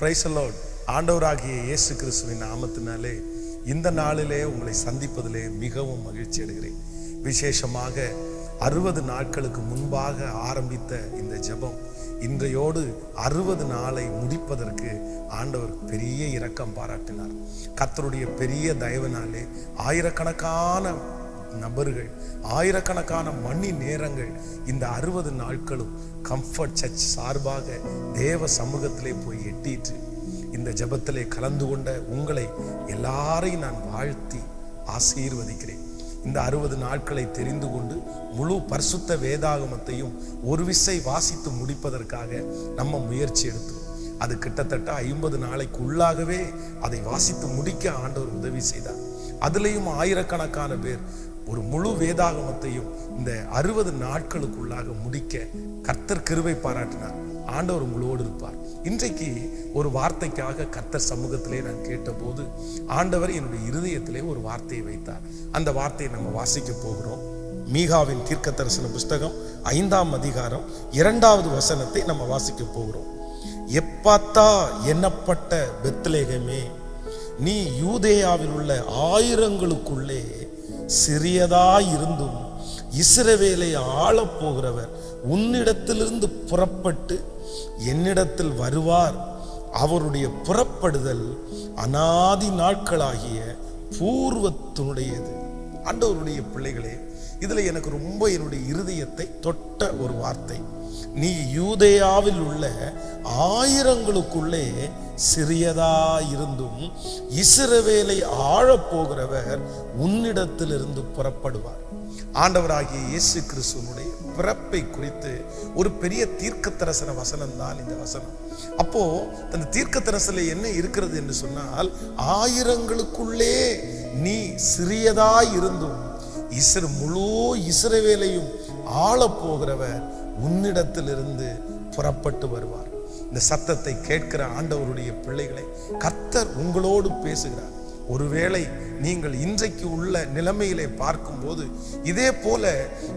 பிரைசலோட் ஆண்டவராகிய இயேசு கிறிஸ்துவின் நாமத்தினாலே இந்த நாளிலே உங்களை சந்திப்பதிலே மிகவும் மகிழ்ச்சி அடைகிறேன். விசேஷமாக அறுபது நாட்களுக்கு முன்பாக ஆரம்பித்த இந்த ஜெபம் இன்றையோடு அறுபது நாளை முடிப்பதற்கு ஆண்டவர் பெரிய இரக்கம் பாராட்டினார். கர்த்தருடைய பெரிய தயவினாலே ஆயிரக்கணக்கான நபர்கள் ஆயிரக்கணக்கான மணி நேரங்கள் இந்த அறுபது நாட்களும் கம்ஃபர்ட் சர்ச் சார்பாக தேவ சமூகத்திலே போய் எட்டிட்டு இந்த ஜபத்திலே கலந்து கொண்ட உங்களை எல்லாரையும் நான் வாழ்த்தி ஆசீர்வதிக்கிறேன். இந்த அறுபது நாட்களை தெரிந்து கொண்டு முழு பரிசுத்த வேதாகமத்தையும் ஒரு விசை வாசித்து முடிப்பதற்காக நம்ம முயற்சி எடுத்தோம். அது கிட்டத்தட்ட ஐம்பது நாளைக்கு உள்ளாகவே அதை வாசித்து முடிக்க ஆண்டவர் உதவி செய்தார். அதுலேயும் ஆயிரக்கணக்கான பேர் ஒரு முழு வேதாகமத்தையும் இந்த அறுபது நாட்களுக்குள்ளாக முடிக்க கர்த்தர் கிருவை பாராட்டினார். ஆண்டவர் உங்களோடு இருப்பார். இன்றைக்கு ஒரு வார்த்தைக்காக கர்த்தர் சமூகத்திலே நான் கேட்டபோது ஆண்டவர் என்னுடைய இருதயத்திலே ஒரு வார்த்தையை வைத்தார். அந்த வார்த்தையை நம்ம வாசிக்க போகிறோம். மீகாவின் தீர்க்க தரிசன புஸ்தகம் ஐந்தாம் அதிகாரம் இரண்டாவது வசனத்தை நம்ம வாசிக்க போகிறோம். எப்பாத்தா எண்ணப்பட்ட பெத்லேகமே நீ யூதேயாவில் உள்ள ஆயிரங்களுக்குள்ளே சிறியதாயிருந்தும் இஸ்ரவேலை ஆளப் போகிறவர் உன்னிடத்திலிருந்து புறப்பட்டு என்னிடத்தில் வருவார். அவருடைய புறப்படுதல் அனாதி நாட்களாகிய பூர்வத்தினுடையது. ஆண்டவருடைய பிள்ளைகளே இதில் எனக்கு ரொம்ப என்னுடைய இருதயத்தை தொட்ட ஒரு வார்த்தை. நீ யூதேயாவில் உள்ள ஆயிரங்களுக்குள்ளே சிறியதாயிருந்தும் இருந்தும் ஆழப் போகிறவர் உன்னிடத்திலிருந்து புறப்படுவார். ஆண்டவராகிய இயேசு கிறிஸ்துவனுடைய பிறப்பை குறித்து ஒரு பெரிய தீர்க்கத்தரசன வசனம் தான் இந்த வசனம். அப்போ அந்த தீர்க்கத்தரசல என்ன இருக்கிறது என்று சொன்னால் ஆயிரங்களுக்குள்ளே நீ சிறியதாய் இருந்தும் இஸ்ர முழு இஸ்ரவேலையும் ஆள போகிறவர் உன்னிடத்திலிருந்து புறப்பட்டு வருவார். இந்த சத்தத்தை கேட்கிற ஆண்டவருடைய பிள்ளைகளை கத்தர் உங்களோடு பேசுகிறார். ஒருவேளை நீங்கள் இன்றைக்கு உள்ள நிலைமையிலே பார்க்கும்போது இதே போல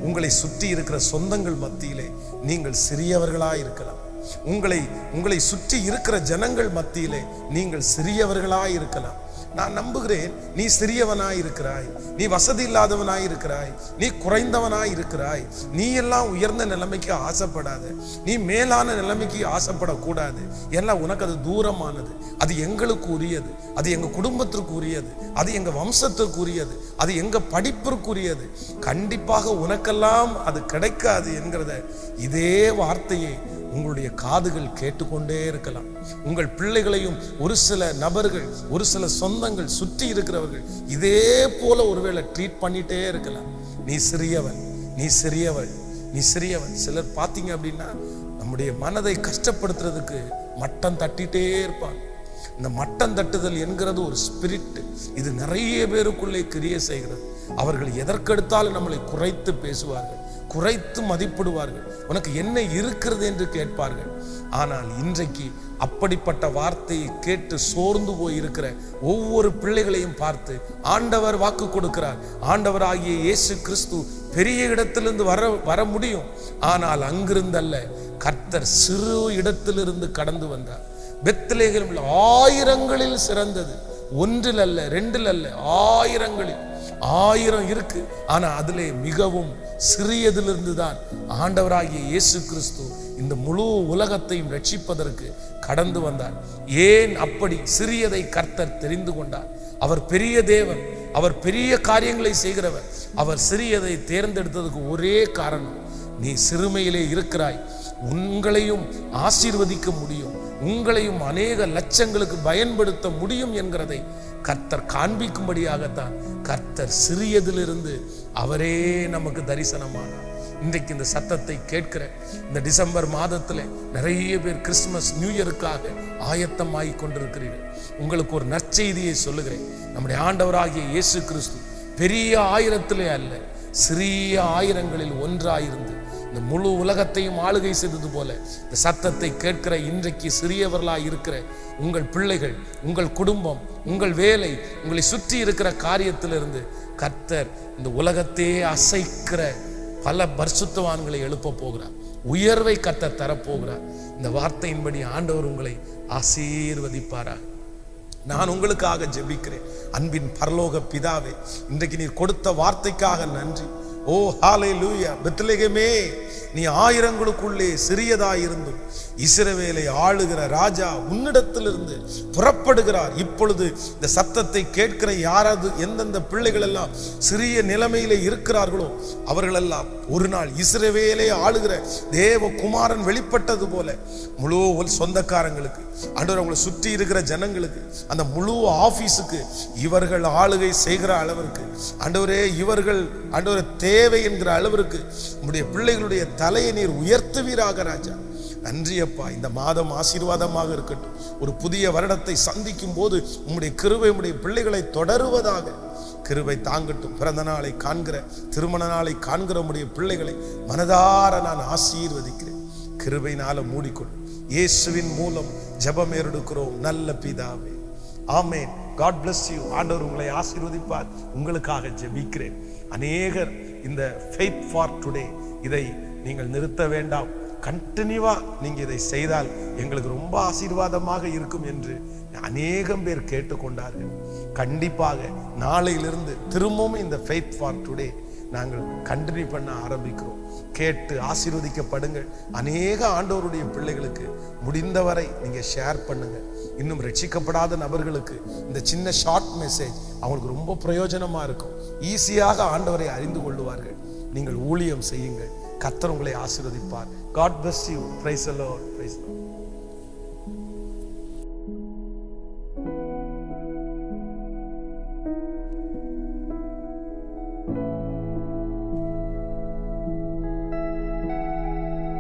உங்களை சுற்றி இருக்கிற சொந்தங்கள் மத்தியிலே நீங்கள் சிறியவர்களா இருக்கலாம் உங்களை உங்களை சுற்றி இருக்கிற ஜனங்கள் மத்தியிலே நீங்கள் சிறியவர்களா இருக்கலாம் நான் நம்புகிறேன். நீ சிறியவனாய் இருக்கிறாய். நீ வசதி இல்லாதவனாய் இருக்கிறாய். நீ குறைந்தவனாய் இருக்கிறாய். நீ எல்லாம் உயர்ந்த நிலைமைக்கு ஆசைப்படாத. நீ மேலான நிலைமைக்கு ஆசைப்படக்கூடாது. எல்லாம் உனக்கு அது தூரமானது. அது எங்களுக்கு உரியது. அது எங்க குடும்பத்திற்கு உரியது. அது எங்க வம்சத்திற்கு உரியது. அது எங்க படிப்பிற்குரியது கண்டிப்பாக உனக்கெல்லாம் அது கிடைக்காது என்கிறத இதே வார்த்தையை உங்களுடைய காதுகள் கேட்டுக்கொண்டே இருக்கலாம். உங்கள் பிள்ளைகளையும் ஒரு சில நபர்கள் ஒரு சில சொந்தங்கள் சுற்றி இருக்கிறவர்கள் இதே போல ஒருவேளை ட்ரீட் பண்ணிட்டே இருக்கலாம். நீ சிறியவன் நீ சிறியவள் நீ சிறியவன். சிலர் பார்த்தீங்க அப்படின்னா நம்முடைய மனதை கஷ்டப்படுத்துறதுக்கு மட்டம் தட்டிட்டே இருப்பாங்க. இந்த மட்டம் தட்டுதல் என்கிறது ஒரு ஸ்பிரிட் இது நிறைய பேருக்குள்ளே கிரிய செய்கிறது. அவர்கள் எதற்கெடுத்தாலும் நம்மளை குறைத்து பேசுவார்கள். குறைத்து மதிப்பிடுவார்கள். உனக்கு என்ன இருக்கிறது என்று கேட்பார்கள். ஆனால் இன்றைக்கு அப்படிப்பட்ட வார்த்தையை கேட்டு சோர்ந்து போய் இருக்கிற ஒவ்வொரு பிள்ளைகளையும் பார்த்து ஆண்டவர் வாக்கு கொடுக்கிறார். ஆண்டவர் ஆகிய இயேசு கிறிஸ்து பெரிய இடத்திலிருந்து வர வர முடியும். ஆனால் அங்கிருந்தல்ல கர்த்தர் சிறு இடத்திலிருந்து கடந்து வந்தார். பெத்லேகம் ஆயிரங்களில் சிறந்தது. ஒன்றில் அல்ல ரெண்டில் அல்ல ஆயிரங்களில். ஆயிரம் இருக்கு. ஆனா அதிலே மிகவும் சிறியதிலிருந்து தான் ஆண்டவராகிய இயேசு கிறிஸ்து இந்த முழு உலகத்தையும் ரட்சிப்பதற்கு கடந்து வந்தார். ஏன் அப்படி சிறியதை கர்த்தர் தெரிந்து கொண்டார்? அவர் பெரிய தேவன் அவர் பெரிய காரியங்களை செய்கிறவர். அவர் சிறியதை தேர்ந்தெடுத்ததுக்கு ஒரே காரணம் நீ சிறுமையிலே இருக்கிறாய். உங்களையும் ஆசீர்வதிக்க முடியும். உங்களையும் அநேக லட்சங்களுக்கு பயன்படுத்த முடியும் என்கிறதை கர்த்தர் காண்பிக்கும்படியாகத்தான் கர்த்தர் சிறியதிலிருந்து அவரே நமக்கு தரிசனமானார். இன்றைக்கு இந்த சத்தத்தை கேட்கிற இந்த டிசம்பர் மாதத்தில் நிறைய பேர் கிறிஸ்துமஸ் நியூ இயருக்காக ஆயத்தமாகி கொண்டிருக்கிறீர்கள். உங்களுக்கு ஒரு நற்செய்தியை சொல்லுகிறேன். நம்முடைய ஆண்டவராகிய இயேசு கிறிஸ்து பெரிய ஆயிரத்திலே அல்ல சிறிய ஆயிரங்களில் ஒன்றாயிருந்து இந்த முழு உலகத்தையும் ஆளுகை செய்தது போல இந்த சத்தத்தை கேட்கிற இன்றைக்கு சிறியவர்களாக இருக்கிற உங்கள் பிள்ளைகள் உங்கள் குடும்பம் உங்கள் வேலை உங்களை சுற்றி இருக்கிற காரியத்திலிருந்து கர்த்தர் இந்த உலகத்தையே அசைக்கிற பல பரிசுத்தவான்களை எழுப்ப போகிறார். உயர்வை கத்த தரப்போகிறார். இந்த வார்த்தையின்படி ஆண்டவர் உங்களை ஆசீர்வதிப்பாராக. நான் உங்களுக்காக ஜெபிக்கிறேன். அன்பின் பரலோக பிதாவே இன்றைக்கு நீர் கொடுத்த வார்த்தைக்காக நன்றி. ஓ ஹாலே லூயா பெத்லகமே நீ ஆயிரங்களுக்குள்ளே சிறியதாயிருந்தும் இஸ்ரவேலை ஆளுகிற ராஜா உன்னிடத்திலிருந்து புறப்படுகிறார். இப்பொழுது இந்த சத்தத்தை கேட்கிற யாராவது எந்தெந்த பிள்ளைகள் எல்லாம் சிறிய நிலைமையில இருக்கிறார்களோ அவர்களெல்லாம் ஒரு நாள் இஸ்ரவேலை ஆளுகிற தேவ குமாரன் வெளிப்பட்டது போல முழு சொந்தக்காரங்களுக்கு அன்று அவங்களை சுற்றி இருக்கிற ஜனங்களுக்கு அந்த முழு ஆபீஸுக்கு இவர்கள் ஆளுகை செய்கிற அளவிற்கு ஆண்டவரே இவர்கள் ஆண்டவரே தேவை என்கிற அளவிற்கு உங்களுடைய பிள்ளைகளுடைய தலையை நீர் உயர்த்துவீராக ராஜா. நன்றி அப்பா இந்த மாதம் ஆசீர்வாதமாக இருக்கட்டும். ஒரு புதிய வருடத்தை சந்திக்கும் போது உங்களுடைய கிருவை உங்களுடைய பிள்ளைகளை தொடருவதாக. கிருவை தாங்கட்டும். பிறந்த நாளை காண்கிற திருமண நாளை காண்கிற உடைய பிள்ளைகளை மனதார நான் ஆசீர்வதிக்கிறேன். கிருபைனால மூடிக்கொள். இயேசுவின் மூலம் ஜபம் ஏறெடுக்கிறோம். நல்ல பிதாவே. ஆமேன். காட் பிளஸ் யூ ஆண்டவர் உங்களை ஆசீர்வதிப்பார். உங்களுக்காக ஜெபிக்கிறேன். அநேகர் இந்த ஃபெய்த் ஃபார் டுடே இதை நீங்கள் நிறுத்த வேண்டாம். கண்டினியூவாக நீங்கள் இதை செய்தால் எங்களுக்கு ரொம்ப ஆசீர்வாதமாக இருக்கும் என்று அநேகம் பேர் கேட்டுக்கொண்டார்கள். கண்டிப்பாக நாளையிலிருந்து திரும்பவும் இந்த ஃபெய்த் ஃபார் டுடே நாங்கள் கண்டினியூ பண்ண ஆரம்பிக்கிறோம். கேட்டு ஆசீர்வதிக்கப்படுங்கள். அநேக ஆண்டவருடைய பிள்ளைகளுக்கு முடிந்தவரை நீங்கள் ஷேர் பண்ணுங்கள் இன்னும் ரட்சிக்கப்படாத நபர்களுக்கு இந்த சின்ன ஷார்ட் மெசேஜ் அவங்களுக்கு ரொம்ப பிரயோஜனமா இருக்கும். ஈஸியாக ஆண்டவரை அறிந்து கொள்ளுவார்கள். நீங்கள் ஊழியம் செய்யுங்கள். கத்தர் உங்களை ஆசீர்வதிப்பார். காட் bless யூ பிரைஸ் அலோ பிரைஸ்